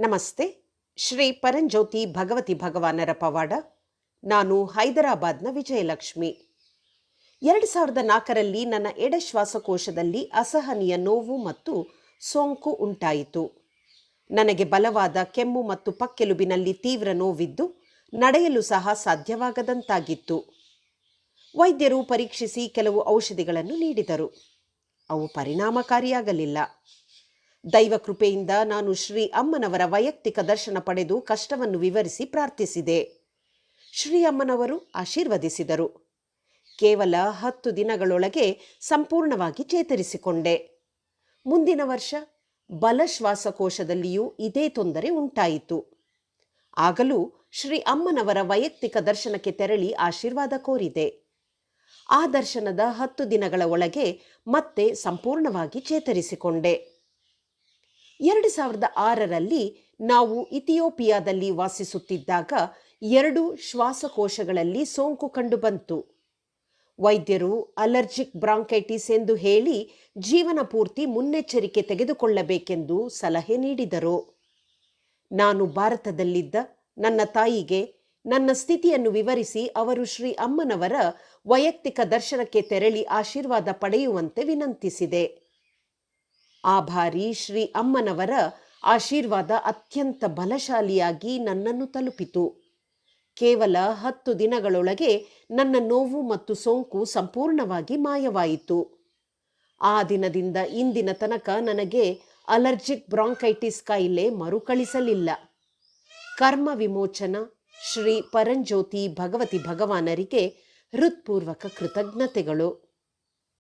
ನಮಸ್ತೆ. ಶ್ರೀ ಪರಂಜ್ಯೋತಿ ಭಗವತಿ ಭಗವಾನರ ಪವಾಡ. ನಾನು ಹೈದರಾಬಾದ್ನ ವಿಜಯಲಕ್ಷ್ಮಿ. ಎರಡು ಸಾವಿರದ ನಾಲ್ಕರಲ್ಲಿ ನನ್ನ ಎಡ ಶ್ವಾಸಕೋಶದಲ್ಲಿ ಅಸಹನೀಯ ನೋವು ಮತ್ತು ಸೋಂಕು ಉಂಟಾಯಿತು. ನನಗೆ ಬಲವಾದ ಕೆಮ್ಮು ಮತ್ತು ಪಕ್ಕೆಲುಬಿನಲ್ಲಿ ತೀವ್ರ ನೋವಿದ್ದು ನಡೆಯಲು ಸಹ ಸಾಧ್ಯವಾಗದಂತಾಗಿತ್ತು. ವೈದ್ಯರು ಪರೀಕ್ಷಿಸಿ ಕೆಲವು ಔಷಧಿಗಳನ್ನು ನೀಡಿದರು. ಅವು ಪರಿಣಾಮಕಾರಿಯಾಗಲಿಲ್ಲ. ದೈವ ಕೃಪೆಯಿಂದ ನಾನು ಶ್ರೀ ಅಮ್ಮನವರ ವೈಯಕ್ತಿಕ ದರ್ಶನ ಪಡೆದು ಕಷ್ಟವನ್ನು ವಿವರಿಸಿ ಪ್ರಾರ್ಥಿಸಿದೆ. ಶ್ರೀ ಅಮ್ಮನವರು ಆಶೀರ್ವದಿಸಿದರು. ಕೇವಲ ಹತ್ತು ದಿನಗಳೊಳಗೆ ಸಂಪೂರ್ಣವಾಗಿ ಚೇತರಿಸಿಕೊಂಡೆ. ಮುಂದಿನ ವರ್ಷ ಬಲ ಶ್ವಾಸಕೋಶದಲ್ಲಿಯೂ ಇದೇ ತೊಂದರೆ ಉಂಟಾಯಿತು. ಆಗಲೂ ಶ್ರೀ ಅಮ್ಮನವರ ವೈಯಕ್ತಿಕ ದರ್ಶನಕ್ಕೆ ತೆರಳಿ ಆಶೀರ್ವಾದ ಕೋರಿದೆ. ಆ ದರ್ಶನದ ಹತ್ತು ದಿನಗಳ ಒಳಗೆ ಮತ್ತೆ ಸಂಪೂರ್ಣವಾಗಿ ಚೇತರಿಸಿಕೊಂಡೆ. ಎರಡು ಸಾವಿರದ ಆರರಲ್ಲಿ ನಾವು ಇಥಿಯೋಪಿಯಾದಲ್ಲಿ ವಾಸಿಸುತ್ತಿದ್ದಾಗ ಎರಡು ಶ್ವಾಸಕೋಶಗಳಲ್ಲಿ ಸೋಂಕು ಕಂಡುಬಂತು. ವೈದ್ಯರು ಅಲರ್ಜಿಕ್ ಬ್ರಾಂಕೈಟಿಸ್ ಎಂದು ಹೇಳಿ ಜೀವನ ಪೂರ್ತಿ ಮುನ್ನೆಚ್ಚರಿಕೆ ತೆಗೆದುಕೊಳ್ಳಬೇಕೆಂದು ಸಲಹೆ ನೀಡಿದರು. ನಾನು ಭಾರತದಲ್ಲಿದ್ದ ನನ್ನ ತಾಯಿಗೆ ನನ್ನ ಸ್ಥಿತಿಯನ್ನು ವಿವರಿಸಿ ಅವರು ಶ್ರೀ ಅಮ್ಮನವರ ವೈಯಕ್ತಿಕ ದರ್ಶನಕ್ಕೆ ತೆರಳಿ ಆಶೀರ್ವಾದ ಪಡೆಯುವಂತೆ ವಿನಂತಿಸಿದೆ. ಆ ಬಾರಿ ಶ್ರೀ ಅಮ್ಮನವರ ಆಶೀರ್ವಾದ ಅತ್ಯಂತ ಬಲಶಾಲಿಯಾಗಿ ನನ್ನನ್ನು ತಲುಪಿತು. ಕೇವಲ ಹತ್ತು ದಿನಗಳೊಳಗೆ ನನ್ನ ನೋವು ಮತ್ತು ಸೋಂಕು ಸಂಪೂರ್ಣವಾಗಿ ಮಾಯವಾಯಿತು. ಆ ದಿನದಿಂದ ಇಂದಿನ ತನಕ ನನಗೆ ಅಲರ್ಜಿಕ್ ಬ್ರಾಂಕೈಟಿಸ್ ಕಾಯಿಲೆ ಮರುಕಳಿಸಲಿಲ್ಲ. ಕರ್ಮ ವಿಮೋಚನ ಶ್ರೀ ಪರಂಜ್ಯೋತಿ ಭಗವತಿ ಭಗವಾನರಿಗೆ ಹೃತ್ಪೂರ್ವಕ ಕೃತಜ್ಞತೆಗಳು.